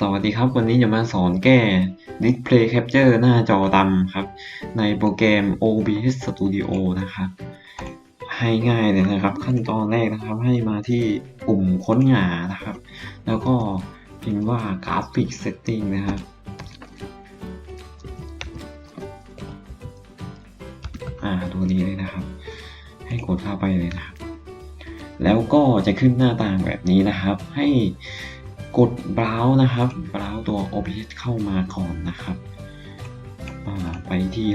สวัสดีครับวันนี้จะมาสอนแก้ Display Capture หน้าจอดำครับ ในโปรแกรม OBS Studio นะครับ ให้ง่ายเลยนะครับ ขั้นตอนแรกนะครับ ให้มาที่ปุ่มค้นหานะครับ แล้วก็พิมพ์ว่า Graphic Setting นะครับอ่าตัวนี้เลยนะครับ ให้กดเข้าไปเลยนะครับแล้วก็จะขึ้นหน้าต่างแบบนี้นะครับ ให้ กด browse นะครับ browse ตัว OBS เข้ามาก่อนนะครับไปที่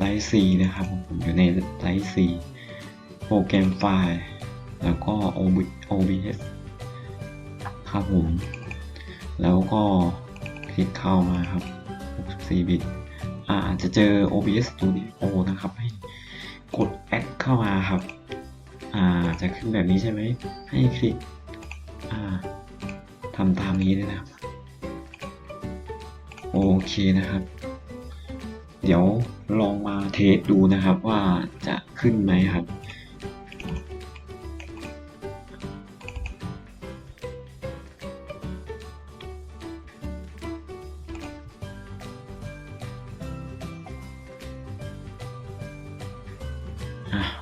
Drive C นะครับ ผมอยู่ใน Drive C โปรแกรมไฟล์ แล้วก็ OBS ครับผม แล้วก็คลิกเข้ามาครับ 64 บิตอาจะเจอ OBS Studio นะครับ ให้กด add เข้ามาครับ อ่า จะขึ้นแบบนี้ใช่ไหม ให้คลิก อ่า ทำตามนี้เลยนะครับ โอเคนะครับ เดี๋ยวลองมาเทสดูนะครับว่าจะขึ้นไหมครับ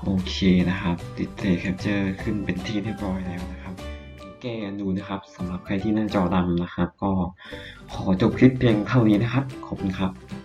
โอเคนะครับ Display Capture ขึ้นเป็นที่เรียบร้อยแล้วนะครับ แกนดูนะครับสำหรับใครที่หน้าจอดำนะครับ ก็ขอจบคลิปเพียงเท่านี้นะครับ ขอบคุณครับ